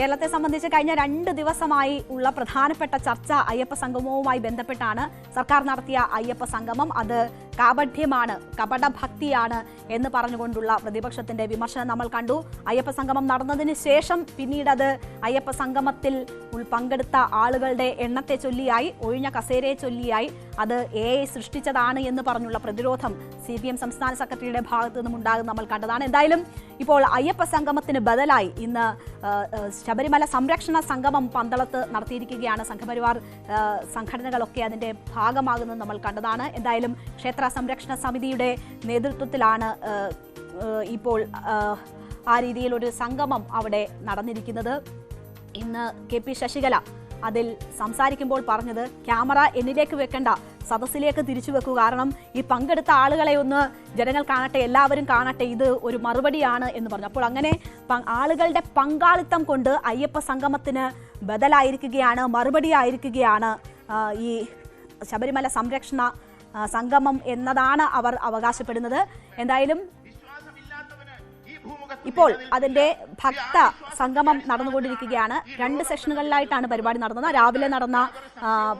കേരളത്തെ സംബന്ധിച്ച് കഴിഞ്ഞ രണ്ട് ദിവസമായി ഉള്ള പ്രധാനപ്പെട്ട ചർച്ച അയ്യപ്പ സംഗമവുമായി ബന്ധപ്പെട്ടാണ് സർക്കാർ നടത്തിയ അയ്യപ്പ സംഗമം. അത് കാപഠ്യമാണ് കപടഭക്തിയാണ് എന്ന് പറഞ്ഞുകൊണ്ടുള്ള പ്രതിപക്ഷത്തിന്റെ വിമർശനം നമ്മൾ കണ്ടു. അയ്യപ്പ സംഗമം നടന്നതിന് ശേഷം പിന്നീട് അത് അയ്യപ്പ സംഗമത്തിൽ പങ്കെടുത്ത ആളുകളുടെ എണ്ണത്തെ ചൊല്ലിയായി ഒഴിഞ്ഞ കസേരയെ ചൊല്ലിയായി അത് എ സൃഷ്ടിച്ചതാണ് എന്ന് പറഞ്ഞുള്ള പ്രതിരോധം സി പി എം സംസ്ഥാന സെക്രട്ടറിയുടെ ഭാഗത്തു നിന്നും ഉണ്ടാകും നമ്മൾ കണ്ടതാണ്. എന്തായാലും ഇപ്പോൾ അയ്യപ്പ സംഗമത്തിന് ബദലായി ഇന്ന് ശബരിമല സംരക്ഷണ സംഗമം പന്തളത്ത് നടത്തിയിരിക്കുകയാണ്. സംഘപരിവാർ സംഘടനകളൊക്കെ അതിന്റെ ഭാഗമാകുന്നത് നമ്മൾ കണ്ടതാണ്. എന്തായാലും ക്ഷേത്ര സംരക്ഷണ സമിതിയുടെ നേതൃത്വത്തിലാണ് ഇപ്പോൾ ആ, രീതിയിൽ ഒരു സംഗമം അവിടെ നടന്നിരിക്കുന്നത്. ഇന്ന് കെ പി ശശികല അതിൽ സംസാരിക്കുമ്പോൾ പറഞ്ഞത് ക്യാമറ എന്നിലേക്ക് വെക്കണ്ട സദസ്സിലേക്ക് തിരിച്ചു വെക്കൂ. കാരണം ഈ പങ്കെടുത്ത ആളുകളെ ഒന്ന് ജനങ്ങൾ കാണട്ടെ എല്ലാവരും കാണട്ടെ ഇത് ഒരു മറുപടിയാണ് എന്ന് പറഞ്ഞു. അപ്പോൾ അങ്ങനെ ആളുകളുടെ പങ്കാളിത്തം കൊണ്ട് അയ്യപ്പ സംഗമത്തിന് ബദലായിരിക്കുകയാണ് മറുപടിയായിരിക്കുകയാണ് ഈ ശബരിമല സംരക്ഷണ സംഗമം എന്നതാണ് അവർ അവകാശപ്പെടുന്നത്. എന്തായാലും ഇപ്പോൾ അതിന്റെ ഭക്ത സംഗമം നടന്നുകൊണ്ടിരിക്കുകയാണ്. രണ്ട് സെഷനുകളിലായിട്ടാണ് പരിപാടി നടന്നത്. രാവിലെ നടന്ന ആ,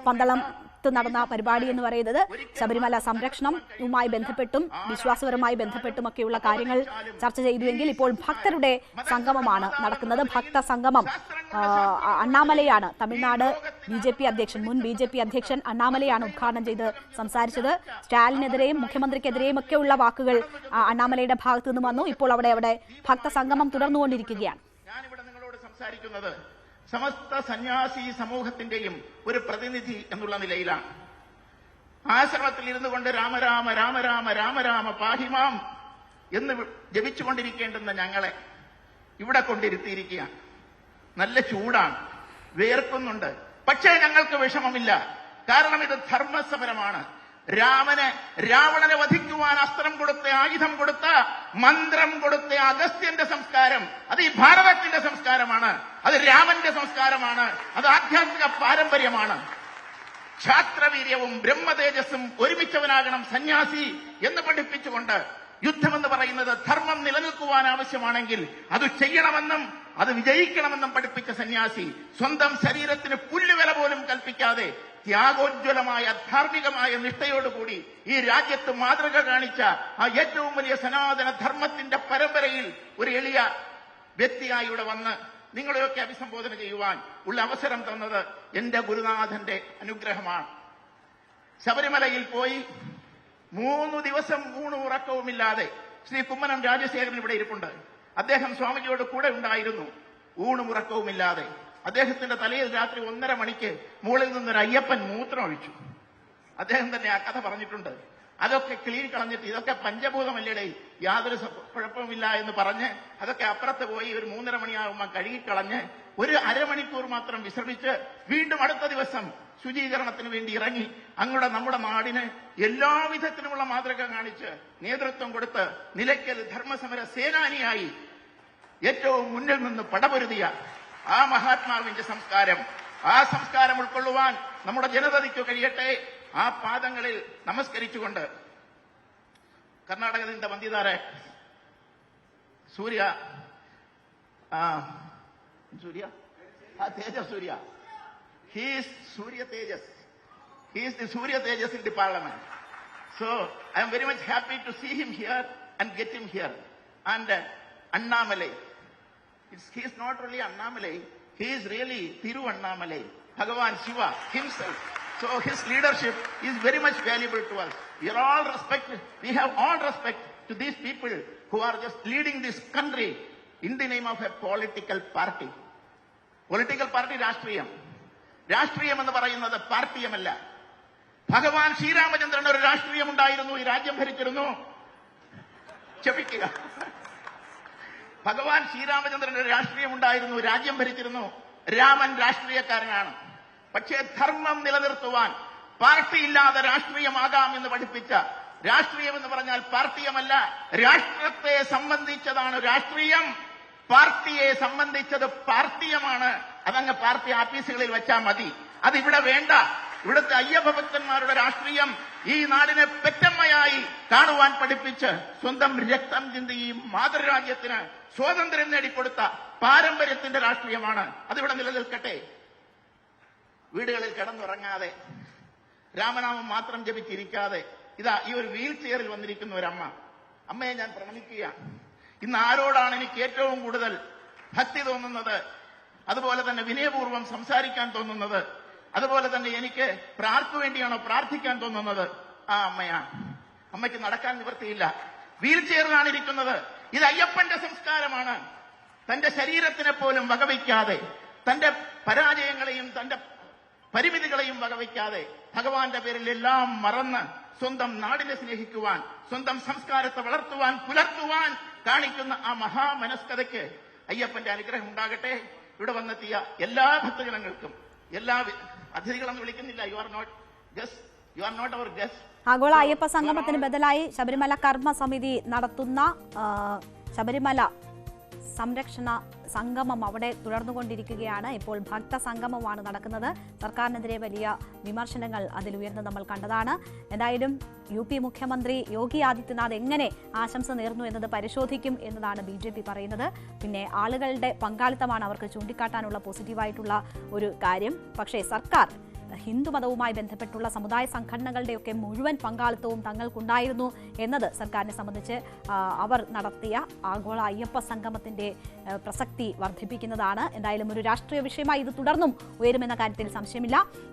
പന്തളത്ത് നടന്ന പരിപാടി എന്ന് പറയുന്നത് ശബരിമല സംരക്ഷണവുമായി ബന്ധപ്പെട്ടും വിശ്വാസപരമായി ബന്ധപ്പെട്ടുമൊക്കെയുള്ള കാര്യങ്ങൾ ചർച്ച ചെയ്തുവെങ്കിൽ ഇപ്പോൾ ഭക്തരുടെ സംഗമമാണ് നടക്കുന്നത്. ഭക്ത സംഗമം അണ്ണാമലയാണ് തമിഴ്നാട് ബി ജെ പി അധ്യക്ഷൻ മുൻ ബി ജെ പി അധ്യക്ഷൻ അണ്ണാമലയാണ് ഉദ്ഘാടനം ചെയ്ത് സംസാരിച്ചത്. സ്റ്റാലിനെതിരെയും മുഖ്യമന്ത്രിക്കെതിരെയും ഒക്കെയുള്ള വാക്കുകൾ അണ്ണാമലയുടെ ഭാഗത്തു നിന്ന് വന്നു. ഇപ്പോൾ അവിടെ അവിടെ ഭക്ത സംഗമം തുടർന്നുകൊണ്ടിരിക്കുകയാണ്. സമസ്ത സന്യാസി സമൂഹത്തിന്റെയും ഒരു പ്രതിനിധി എന്നുള്ള നിലയിലാണ്. ആശ്രമത്തിൽ ഇരുന്നു കൊണ്ട് രാമരാമ രാമരാമ രാമരാമ പാഹിമാം എന്ന് ജപിച്ചുകൊണ്ടിരിക്കേണ്ടുന്ന ഞങ്ങളെ ഇവിടെ കൊണ്ടിരുത്തിയിരിക്കുകയാണ്. നല്ല ചൂടാണ്. വേർക്കുന്നുണ്ട്. പക്ഷേ ഞങ്ങൾക്ക് വിഷമമില്ല. കാരണം ഇത് ധർമ്മസമരമാണ്. രാമന് രാവണനെ വധിക്കുവാൻ അസ്ത്രം കൊടുത്ത ആയുധം കൊടുത്ത മന്ത്രം കൊടുത്ത അഗസ്ത്യന്റെ സംസ്കാരം അത് ഈ ഭാരതത്തിന്റെ സംസ്കാരമാണ്. അത് രാമന്റെ സംസ്കാരമാണ്. അത് ആധ്യാത്മിക പാരമ്പര്യമാണ്. ക്ഷാത്രവീര്യവും ബ്രഹ്മതേജസ്സും ഒരുമിച്ചവനാകണം സന്യാസി എന്ന് പഠിപ്പിച്ചുകൊണ്ട് യുദ്ധമെന്ന് പറയുന്നത് ധർമ്മം നിലനിൽക്കുവാൻ ആവശ്യമാണെങ്കിൽ അത് ചെയ്യണമെന്നും അത് വിജയിക്കണമെന്നും പഠിപ്പിച്ച സന്യാസി സ്വന്തം ശരീരത്തിന് പുല്ലുവില പോലും കൽപ്പിക്കാതെ ത്യാഗോജ്വലമായ ധാർമ്മികമായ നിഷ്ഠയോടുകൂടി ഈ രാജ്യത്ത് മാതൃക കാണിച്ച ആ ഏറ്റവും വലിയ സനാതന ധർമ്മത്തിന്റെ പരമ്പരയിൽ ഒരു എളിയ വ്യക്തിയായി ഇവിടെ വന്ന് നിങ്ങളെയൊക്കെ അഭിസംബോധന ചെയ്യുവാൻ ഉള്ള അവസരം തന്നത് എന്റെ ഗുരുനാഥന്റെ അനുഗ്രഹമാണ്. ശബരിമലയിൽ പോയി മൂന്ന് ദിവസം ഊണ് ഉറക്കവുമില്ലാതെ ശ്രീ കുമ്മനം രാജശേഖരൻ ഇവിടെ ഇരിപ്പുണ്ട്. അദ്ദേഹം സ്വാമിജിയോട് കൂടെ ഉണ്ടായിരുന്നു. ഊണും ഉറക്കവുമില്ലാതെ. അദ്ദേഹത്തിന്റെ തലയിൽ രാത്രി ഒന്നര മണിക്ക് മുകളിൽ നിന്നൊരു അയ്യപ്പൻ മൂത്രം ഒഴിച്ചു അദ്ദേഹം തന്നെ ആ കഥ പറഞ്ഞിട്ടുണ്ട്. അതൊക്കെ ക്ലീൻ കളഞ്ഞിട്ട് ഇതൊക്കെ പഞ്ചഭൂതമല്ലേടെ യാതൊരു കുഴപ്പമില്ല എന്ന് പറഞ്ഞ് അതൊക്കെ അപ്പുറത്ത് പോയി ഒരു മൂന്നര മണിയാകുമ്പോൾ കഴുകിക്കളഞ്ഞ് ഒരു അരമണിക്കൂർ മാത്രം വിശ്രമിച്ച് വീണ്ടും അടുത്ത ദിവസം ശുചീകരണത്തിന് വേണ്ടി ഇറങ്ങി അങ്ങോട്ട് നമ്മുടെ നാടിന് എല്ലാവിധത്തിലുമുള്ള മാതൃക കാണിച്ച് നേതൃത്വം കൊടുത്ത് നിലയ്ക്കൽ ധർമ്മസമര സേനാനിയായി ഏറ്റവും മുന്നിൽ നിന്ന് പടപൊരുതിയ ആ മഹാത്മാവിന്റെ സംസ്കാരം ആ സംസ്കാരം ഉൾക്കൊള്ളുവാൻ നമ്മുടെ ജനതയ്ക്ക് കഴിയട്ടെ ആ പാദങ്ങളിൽ നമസ്കരിച്ചുകൊണ്ട് കർണാടകത്തിന്റെ വന്ധ്യതാരെ Surya Surya Tejas Surya he's Surya Tejas he's the Surya Tejas in the parliament so I am very much happy to see him here and get him here and Annamalai It's, he is not really Annamalai, he is really Thiru Annamalai, Bhagavan Shiva himself. So his leadership is very much valuable to us. We are all respect, we have all respect to these people who are just leading this country in the name of a political party. Political party രാഷ്ട്രീയം രാഷ്ട്രീയം എന്ന് പറയുന്നത് പാർട്ടിയമല്ല ഭഗവാൻ ശ്രീരാമചന്ദ്രൻ ഒരു രാഷ്ട്രീയം ഉണ്ടായിരുന്നു ഈ രാജ്യം ഭരിച്ചിരുന്നു ക്ഷമിക്കുക ഭഗവാൻ ശ്രീരാമചന്ദ്രന്റെ രാഷ്ട്രീയം ഉണ്ടായിരുന്നു രാജ്യം ഭരിച്ചിരുന്നു. രാമൻ രാഷ്ട്രീയക്കാരനാണ്. പക്ഷേ ധർമ്മം നിലനിർത്തുവാൻ പാർട്ടിയില്ലാതെ രാഷ്ട്രീയമാകാം എന്ന് പഠിപ്പിച്ച രാഷ്ട്രീയം എന്ന് പറഞ്ഞാൽ പാർട്ടിയമല്ല രാഷ്ട്രത്തെ സംബന്ധിച്ചതാണ് രാഷ്ട്രീയം. പാർട്ടിയെ സംബന്ധിച്ചത് പാർട്ടിയമാണ്. അതങ്ങ് പാർട്ടി ആഫീസുകളിൽ വെച്ചാൽ മതി. അതിവിടെ വേണ്ട. ഇവിടുത്തെ അയ്യപ്പ ഭക്തന്മാരുടെ രാഷ്ട്രീയം ഈ നാടിനെ പെറ്റമ്മയായി കാണുവാൻ പഠിപ്പിച്ച് സ്വന്തം രക്തം ചിന്തി ഈ മാതൃരാജ്യത്തിന് സ്വാതന്ത്ര്യം നേടിക്കൊടുത്ത പാരമ്പര്യത്തിന്റെ രാഷ്ട്രീയമാണ്. അതിവിടെ നിലനിൽക്കട്ടെ. വീടുകളിൽ കിടന്നുറങ്ങാതെ രാമനാമം മാത്രം ജപിച്ചിരിക്കാതെ ഇതാ ഈ ഒരു വീൽ ചെയറിൽ വന്നിരിക്കുന്ന ഒരമ്മ അമ്മയെ ഞാൻ പ്രണമിക്കുക. ഇന്ന് ആരോടാണ് എനിക്ക് ഏറ്റവും കൂടുതൽ ഭക്തി തോന്നുന്നത്? അതുപോലെ തന്നെ വിനയപൂർവം സംസാരിക്കാൻ തോന്നുന്നത്? അതുപോലെ തന്നെ എനിക്ക് പ്രാർത്ഥു വേണ്ടിയാണോ പ്രാർത്ഥിക്കാൻ തോന്നുന്നത്? ആ അമ്മയാണ് അമ്മയ്ക്ക് നടക്കാൻ നിവൃത്തിയില്ല. വീൽ ചെയറിലാണ് ഇരിക്കുന്നത് ഇത് അയ്യപ്പന്റെ സംസ്കാരമാണ്. തന്റെ ശരീരത്തിനെ പോലും വകവയ്ക്കാതെ തന്റെ പരാജയങ്ങളെയും തന്റെ പരിമിതികളെയും വകവയ്ക്കാതെ ഭഗവാന്റെ പേരിൽ എല്ലാം മറന്ന് സ്വന്തം നാടിനെ സ്നേഹിക്കുവാൻ സ്വന്തം സംസ്കാരത്തെ വളർത്തുവാൻ പുലർത്തുവാൻ കാണിക്കുന്ന ആ മഹാമനസ്കതയ്ക്ക് അയ്യപ്പന്റെ അനുഗ്രഹം ഉണ്ടാകട്ടെ. ഇവിടെ വന്നെത്തിയ എല്ലാ ഭക്തജനങ്ങൾക്കും എല്ലാ അതിഥികളെന്ന് വിളിക്കുന്നില്ല. You are not guest you are not our guest ആഗോള അയ്യപ്പ സംഗമത്തിന് ബദലായി ശബരിമല കർമ്മ സമിതി നടത്തുന്ന ശബരിമല സംരക്ഷണ സംഗമം അവിടെ തുടർന്നുകൊണ്ടിരിക്കുകയാണ്. ഇപ്പോൾ ഭക്ത സംഗമമാണ് നടക്കുന്നത്. സർക്കാരിനെതിരെ വലിയ വിമർശനങ്ങൾ അതിൽ ഉയർന്ന് നമ്മൾ കണ്ടതാണ്. എന്തായാലും യു പി മുഖ്യമന്ത്രി യോഗി ആദിത്യനാഥ് എങ്ങനെ ആശംസ നേർന്നു എന്നത് പരിശോധിക്കും എന്നതാണ് ബി ജെ പി പറയുന്നത്. പിന്നെ ആളുകളുടെ പങ്കാളിത്തമാണ് അവർക്ക് ചൂണ്ടിക്കാട്ടാനുള്ള പോസിറ്റീവായിട്ടുള്ള ഒരു കാര്യം. പക്ഷേ സർക്കാർ ഹിന്ദുമതവുമായി ബന്ധപ്പെട്ടുള്ള സമുദായ സംഘടനകളുടെയൊക്കെ മുഴുവൻ പങ്കാളിത്തവും തങ്ങൾക്കുണ്ടായിരുന്നു എന്നത് സർക്കാരിനെ സംബന്ധിച്ച് അവർ നടത്തിയ ആഗോള അയ്യപ്പ സംഗമത്തിന്റെ പ്രസക്തി വർദ്ധിപ്പിക്കുന്നതാണ്. എന്തായാലും ഒരു രാഷ്ട്രീയ വിഷയമായി ഇത് തുടർന്നും ഉയരുമെന്ന കാര്യത്തിൽ സംശയമില്ല.